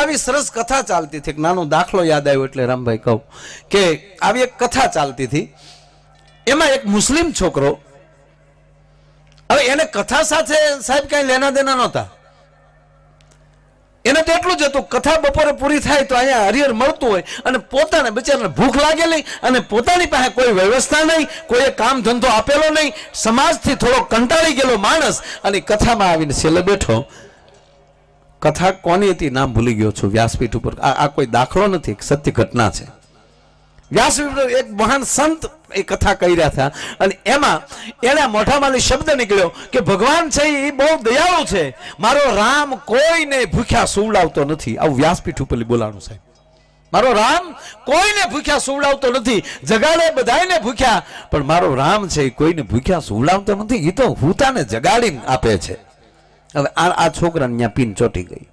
આવી સરસ કથા ચાલતી હતી. નાનો દાખલો યાદ આવ્યો એટલે રામભાઈ કહું કે આવી એક કથા ચાલતી હતી. એમાં એક મુસ્લિમ છોકરો, હવે એને કથા સાથે સાહેબ કઈ લેના દેના નહોતા. એને તો એટલું જ હતું, કથા બપોરે પૂરી થાય તો અહીંયા હરિહર મળતું હોય અને પોતાને બિચારાને ભૂખ લાગેલી અને પોતાની પાસે કોઈ વ્યવસ્થા નહીં કોઈ કામ ધંધો આપેલો નહીં, સમાજથી થોડો કંટાળી ગયેલો માણસ અને કથામાં આવીને છેલ્લે બેઠો. કથા કોની હતી? નામ ભૂલી ગયો છું. વ્યાસપીઠ ઉપર. આ કોઈ દાખલો નથી સત્ય ઘટના છે. વ્યાસપીઠ એક મહાન સંત એ કથા કહી રહ્યા હતા. અને એમાં એના મોઢામાંથી શબ્દ નીકળ્યો કે, ભગવાન છે એ બહુ દયાળુ છે. મારો રામ કોઈને ભૂખ્યા સુવડાવતો નથી. આવું વ્યાસપીઠ ઉપર બોલાવાનું સાહેબ. મારો રામ કોઈને ભૂખ્યા સુવડાવતો નથી. જગાડે બધાને ભૂખ્યા. પણ મારો રામ છે એ કોઈને ભૂખ્યા સુવડાવતો નથી. એ તો હુતાને જગાડીને આપે છે. હવે આ આ છોકરાને ત્યાં પીન ચોટી ગઈ.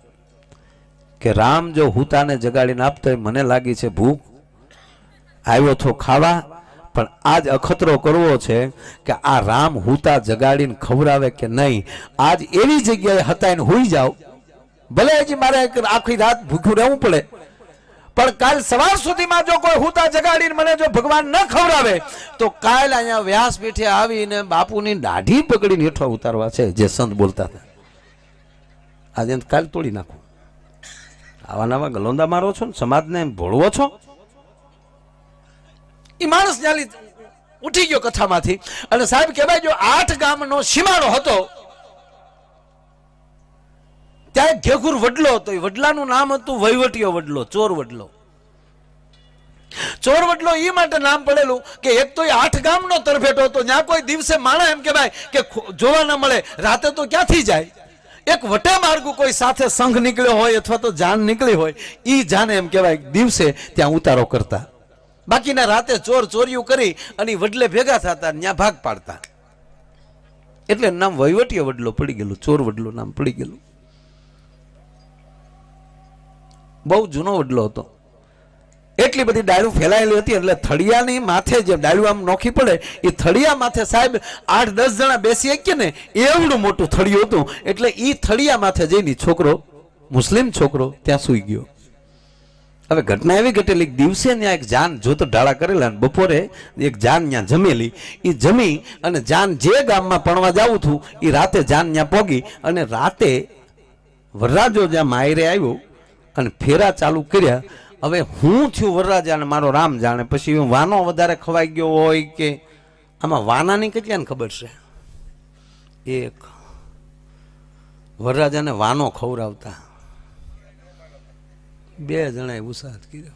કે રામ જો હુતાને જગાડીને આપતો હોય, મને લાગી છે ભૂખ. આવ્યો તો ખાવા, પણ આજ અખતરો કરવો છે કે આ રામ હુતા જગાડીને ખવડાવે કે નહીં. આજ એવી જગ્યાએ હતાઈને હોઈ જાઓ. ભલે હજી મારે આખી રાત ભૂખ્યું રહેવું પડે. પણ કાલ સવાર સુધીમાં જો કોઈ હુતા જગાડીને મને જો ભગવાન ન ખવડાવે, તો કાલ અહીંયા વ્યાસપીઠે આવીને બાપુની દાઢી પકડીને હેઠો ઉતારવા છે, જે સંત બોલતા હતા. આજે કાલ તોડી નાખું. આવા નવા ગલોંદા મારો છો ને, સમાજને ભોળવો છો? એ માણસ જાલી ઉઠી ગયો કથામાંથી. અને સાહેબ કહેવાય, જો આઠ ગામનો સીમાડો હતો, ત્યાં ઘેઘુર વડલો હતો. એ વડલાનું નામ હતું વહીવટીયો વડલો, ચોર વડલો. ચોર વડલો એ માટે નામ પડેલું કે એક તો એ આઠ ગામનો તરફેટો હતો. ત્યાં કોઈ દિવસે માણા એમ કહેવાય કે જોવા ન મળે, રાતે તો ક્યાંથી જાય? એક વટા માર્ગુ કોઈ સાથે સંઘ નીકળ્યો હોય અથવા તો જાન નીકળી હોય એ જાને એમ કહેવાય દિવસે ત્યાં ઉતારો કરતા. બાકીના રાતે ચોર ચોર્યું કરી અને વડલે ભેગા થતા ત્યાં ભાગ પાડતા. એટલે નામ વહીવટીય વડલો પડી ગયેલું, ચોર વડલો નામ પડી ગયેલું. બહુ જૂનો વડલો હતો. એટલી બધી ડાળું ફેલાયેલી હતી એટલે થળિયાની માથે જે ડાળું આમ નોખી પડે, એ થળિયા માથે સાહેબ આઠ દસ જણા બેસી શકીએ ને, એવડું મોટું થળિયું હતું. એટલે એ થળિયા માથે જઈને છોકરો, મુસ્લિમ છોકરો ત્યાં સૂઈ ગયો. હવે ઘટના એવી ઘટેલી દિવસે ત્યાં એક જાન જો તો ઢાળા કરેલા અને બપોરે એક જાન ત્યાં જમેલી. એ જમી અને જાન જે ગામમાં પણવા જાવું હતું એ રાતે જાન ત્યાં પોગી અને રાતે વરરાજો જ્યાં માયરે આવ્યો અને ફેરા ચાલુ કર્યા હવે હું થયું વરરાજા અને મારો રામ જાણે. પછી વાનો વધારે ખવાઈ ગયો હોય કે આમાં વાનાની કેટલાને ખબર છે? એક. વરરાજાને વાનો ખવડાવતા. બે જણાએ ઉસાદ કર્યો.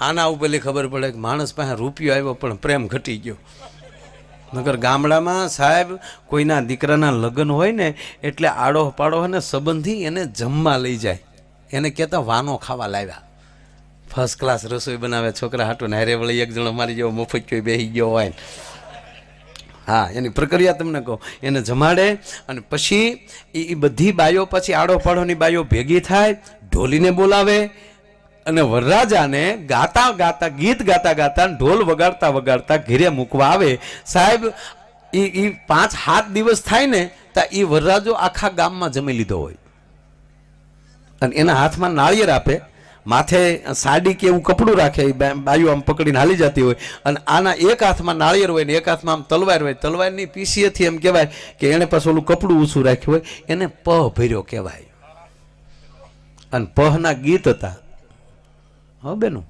આના ઉપર ખબર પડે કે માણસ પાસે રૂપિયો આવ્યો પણ પ્રેમ ઘટી ગયો. નગર ગામડામાં સાહેબ, કોઈના દીકરાના લગ્ન હોય ને, એટલે આડો પાડો અને સંબંધી એને જમવા લઈ જાય. એને કહેતા વાનો ખાવા લાવ્યા. ફર્સ્ટ ક્લાસ રસોઈ બનાવે, છોકરા હાટો ને હારે વળી એક જણો મારી જેવો મફત કોઈ બેસી ગયો હોય હા, એની પ્રક્રિયા તમને કહું. એને જમાડે અને પછી એ બધી બાયો પછી આડો પાડોની બાયો ભેગી થાય, ઢોલીને બોલાવે અને વરરાજાને ગાતા ગાતા, ગીત ગાતા ગાતા ઢોલ વગાડતા વગાડતા ઘેરે મૂકવા આવે. સાહેબ એ એ પાંચ, સાત દિવસ થાય ને, તો એ વરરાજો આખા ગામમાં જમી લીધો હોય. અને એના હાથમાં નાળિયેર આપે. માથે સાડી કે એવું કપડું રાખે બાયુ આમ પકડીને હાલી જતી હોય. અને આના એક હાથમાં નાળિયેર હોય ને એક હાથમાં આમ તલવાર હોય. તલવારની પીસીએથી એમ કહેવાય કે એણે પાછું ઓલું કપડું ઊંચું રાખ્યું હોય. એને પહ ભર્યો કહેવાય. અને પહના ગીત હતા. હો, બેનું.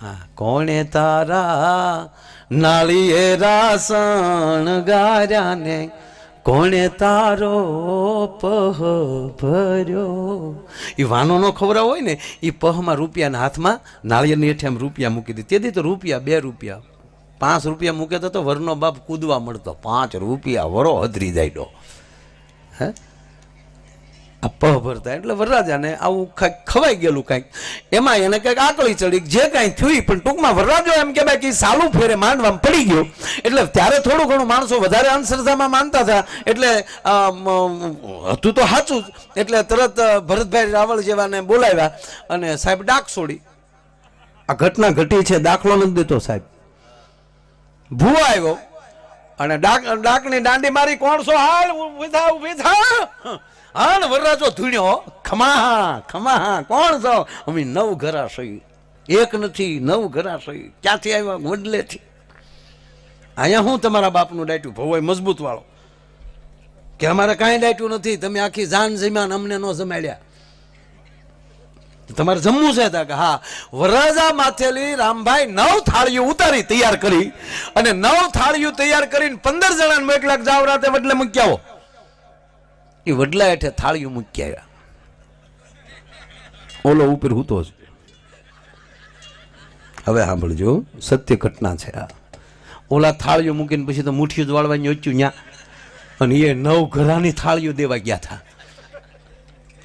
હા, કોણે તારા નાળિયેરા શણગાર્યાને કોણે તારો પહ ભર્યો? એ વાનોનો ખવરા હોય ને એ પહમાં રૂપિયાના હાથમાં નાળિયેરની હેઠે એમ રૂપિયા મૂકી દીધી તેથી તો રૂપિયા બે રૂપિયા. પાંચ રૂપિયા મૂકે તો વરનો બાપ કૂદવા મળતો. પાંચ રૂપિયા વરો હદરી જાય હે? આ પહ ભરતા એટલે વરરાજાને આવું કાંઈક ખવાઈ ગયેલું કાંઈક. એમાં એને કંઈક આકળી ચડી, જે કાંઈ થયું પણ ટૂંકમાં વરરાજો એમ કે ઈ સાલું ફેરે માંડવામાં પડી ગયો. એટલે ત્યારે થોડું ઘણું માણસો વધારે અંધશ્રદ્ધામાં માનતા હતા. એટલે હતું તો સાચું જ. એટલે તરત ભરતભાઈ રાવળ જેવાને બોલાવ્યા અને સાહેબ ડાક છોડી. આ ઘટના ઘટી છે, દાખલો નથી દેતો સાહેબ. ભૂવા આવ્યો અને ડાક, ડાકની દાંડી મારી, કોણ છો? હાલ ઊભી થા હાલ વરરાજો ધૂણ્યો. ખમા ખમા, કોણ છો? અમે નવ ઘરા એક નથી, નવ ઘરા ક્યાંથી આવ્યા? વડલેથી. અહીંયા હું તમારા બાપનું ડાયટું ભવાય, મજબૂત વાળો. કે અમારે કાંઈ ડાયટું નથી, તમે આખી જાન જમ્યા અમને ન જમાડ્યા. તમારે જમવું છે તા કે હા. વરરાજા માથેલી રામભાઈ નવ થાળીઓ ઉતારી તૈયાર કરી અને નવ થાળીઓ તૈયાર કરીને પંદર જણાને મોકલાક જાવ રાતે વડલે મૂકી આવો. એ વડલા હેઠે થાળીઓ મૂકી આવ્યા. ઓલો ઉપર હૂતો છે હવે સાંભળજો, સત્ય ઘટના છે આ. ઓલા થાળીઓ મૂકીને પછી તો મુઠ્ઠીઓ વાળવાની ઓચ્યું ન્યા. અને એ નવ ઘરાની થાળીઓ દેવા ગયા હતા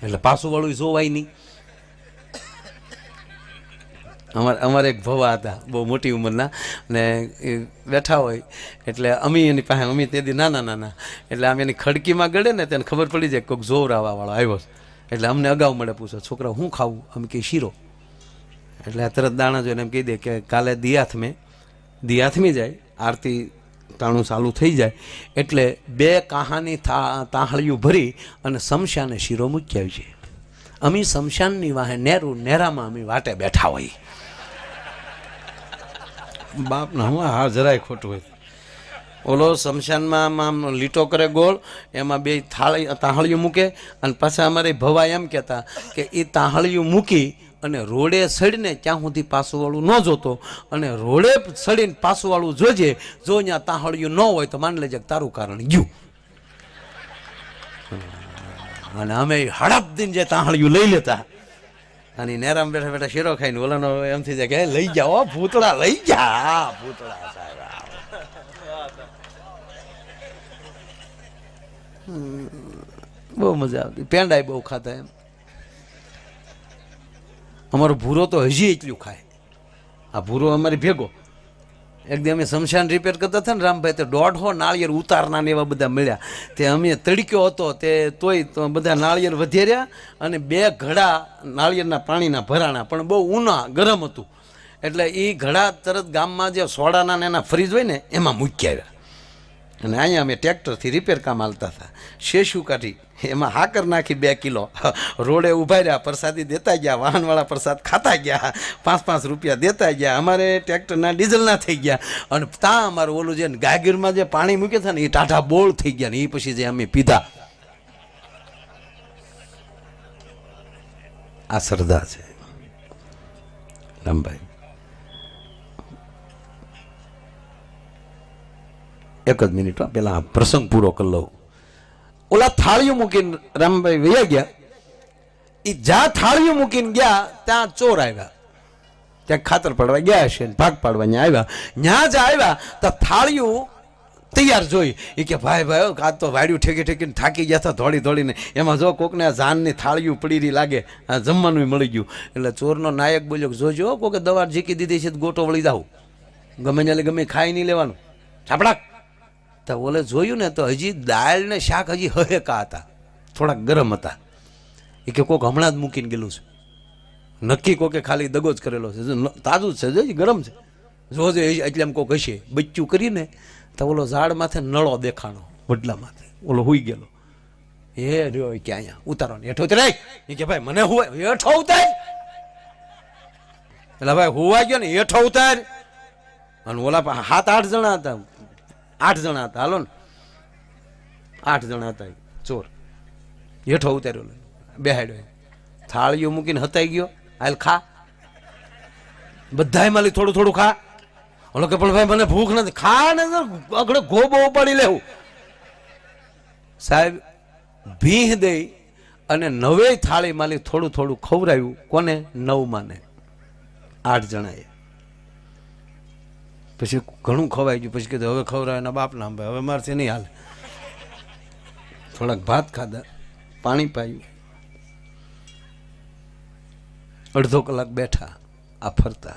એટલે પાછું વાળું જોવાય નહીં. અમારે અમારે એક ભવા હતા, બહુ મોટી ઉંમરના. ને એ બેઠા હોય, એટલે અમી એની પાસે, અમી તેથી નાના નાના. એટલે આમ એની ખડકીમાં ગળે ને તેને ખબર પડી જાય કોઈક જોર આવવાવાળો આવ્યો એટલે અમને અગાઉ મળે પૂછો છોકરા હું ખાવું? અમે કે શીરો. એટલે તરત દાણા જોઈને એમ કહી દે કે કાલે દિયાથમે, દિયાથમી જાય, આરતી તાણું ચાલુ થઈ જાય. એટલે બે કાહાની થા તાહળીઓ ભરી અને શમશાને શીરો મૂકી આવી છે. અમે શમશાનની વાહે નેરું, નેરામાં અમે વાટે બેઠા હોઈએ બાપના હું હા જરાય ખોટું હોય. ઓલો શમશાનમાં આમ લીટો કરે ગોળ, એમાં બે થાળી તાહળિયું મૂકે અને પાછા અમારે ભવા એમ કહેતા કે એ તાહળિયું મૂકી અને રોડે સડીને ત્યાં સુધી પાસુવાળું ન જોતો અને રોડે સડીને પાસુવાળું જોજે, જો ત્યાં તાહળિયું ન હોય તો માની લેજે તારું કારણ ગયું. અને અમે હડપ દિન જે તાહળિયું લઈ લેતા. અને નેરામ બેઠા બેઠા શીરો ખાઈને ઓલાનો એમ થઈ જાય કે લઈ જાઓ ભૂતળા, લઈ જા. ભૂતળા સાહેબ બહુ મજા આવતી. પેંડાય બહુ ખાતા એમ. અમારો ભૂરો તો હજી એટલું ખાય. આ ભૂરો અમારી ભેગો. એક દી અમે શમશાન રિપેર કરતા હતા ને રામભાઈ, તે દોઢો નાળિયેર ઉતારના એવા બધા મળ્યા. તે અમે તડક્યો હતો, તે તોય તો બધા નાળિયેર વધેર્યા અને બે ઘડા નાળિયેરના પાણીના ભરાણા, પણ બહુ ઉના ગરમ હતું. એટલે એ ઘડા તરત ગામમાં જે સોડાના ને એના ફ્રીજ હોય ને, એમાં મૂકી આવ્યા. અને અહીંયા અમે ટ્રેક્ટરથી રિપેર કામ હાલતા હતા. શેશું કાઢી, એમાં હાકર નાખી બે કિલો. રોડે ઊભા રહ્યા, પ્રસાદી દેતા ગયા, વાહનવાળા પ્રસાદ ખાતા ગયા, પાંચ પાંચ રૂપિયા દેતા ગયા. અમારે ટ્રેક્ટરના ડીઝલના થઈ ગયા. અને ત્યાં અમારું ઓલું જે ગાગીરમાં જે પાણી મૂક્યું હતા ને, એ ટાઢા બોળ થઈ ગયા ને, એ પછી જે અમે પીધા. આ શ્રદ્ધા છે. રામભાઈ એક જ મિનિટ પહેલાં આ પ્રસંગ પૂરો કરી લઉં. ઓલા થાળીઓ મૂકીને રામભાઈ વૈયા ગયા. એ જ્યાં થાળીઓ મૂકીને ગયા, ત્યાં ચોર આવ્યા. ત્યાં ખાતર પાડવા ગયા છે ને ભાગ પાડવા ત્યાં આવ્યા. ત્યાં જ આવ્યા તો થાળીઓ તૈયાર જોઈ. એ કે, ભાઈ ભાઈ કાં તો વાડ્યું ઠેકી ઠેકીને થાકી ગયા હતા ધોળી ધોળીને. એમાં જો કોકને આ જાનની થાળીઓ પડી રહી લાગે, આ જમવાનું મળી ગયું. એટલે ચોરનો નાયક બોલ્યો જોજો કોકે દવા જીકી દીધી છે ગોટો વળી જાવ ગમે ત્યાં ગમે ખાઈ નહીં લેવાનું. છાપડાક. તો ઓલે જોયું ને તો હજી દાળ ને શાક હજી હહેકા હતા. થોડાક ગરમ હતા. એ કે કોક હમણાં જ મૂકીને ગયેલું છે. નક્કી કોકે ખાલી દગો જ કરેલો છે. તાજું જ છે, જો ગરમ છે. જોજે એ એટલે એમ કોક હશે. બચ્ચું કરીને તો ઓલો ઝાડ માથે નળો દેખાણો, વડલા માથે. ઓલો હુઈ ગયેલો. એ રહ્યો કે અહીંયા, ઉતારો ને હેઠો ઉતરાય એ કે ભાઈ, મને હુવાય હેઠો ઉતાર. એટલે ભાઈ હુવા ગયો ને, હેઠો ઉતાર. અને ઓલા પણ સાત આઠ જણા હતા. આઠ જણા હતા. હાલો ને. આઠ જણા હતા ચોર. હેઠો ઉતાર્યો બેહાડ્યો થાળીઓ મૂકીને હતાઈ ગયો. હાલ ખા. બધાય માલી થોડું થોડું ખા. ઓલો કે, પણ ભાઈ, મને ભૂખ નથી. ખા ને આગળ ગોબો ઉપાડી લેવું. સાહેબ, ભીહ દઈ અને નવે થાળી માલી થોડું થોડું ખવરાયું કોને? નવ માને આઠ જણાએ. પછી ઘણું ખવાઈ ગયું. પછી કીધું, હવે ખવડાવે એના બાપના આંબે હવે મારથી નહીં હાલે. થોડાક ભાત ખાધા, પાણી પાયું. અડધો કલાક બેઠા, આ ફરતા.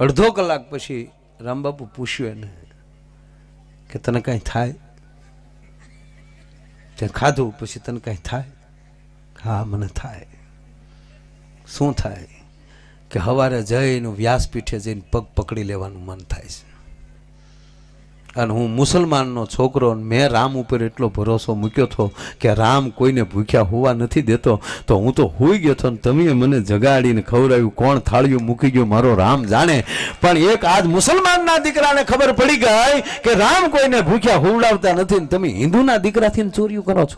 અડધો કલાક પછી રામબાપુ પૂછ્યું એને કે, તને કાંઈ થાય? તે ખાધું, પછી તને કાંઈ થાય? હા, મને થાય. શું થાય? કે સવારે જઈને વ્યાસપીઠે જઈને પગ પકડી લેવાનું મન થાય છે. અને હું મુસલમાનનો છોકરો મેં રામ ઉપર એટલો ભરોસો મૂક્યો હતો કે રામ કોઈને ભૂખ્યા હોવા નથી દેતો, તો હું તો હોઈ ગયો હતો તમે મને જગાડીને ખવડાવ્યું, કોણ થાળીયું મૂકી ગયો, મારો રામ જાણે. પણ એક આજ મુસલમાનના દીકરાને ખબર પડી ગઈ કે રામ કોઈને ભૂખ્યા હોવડાવતા નથી તમે હિન્દુના દીકરાથી ચોરીઓ કરો છો.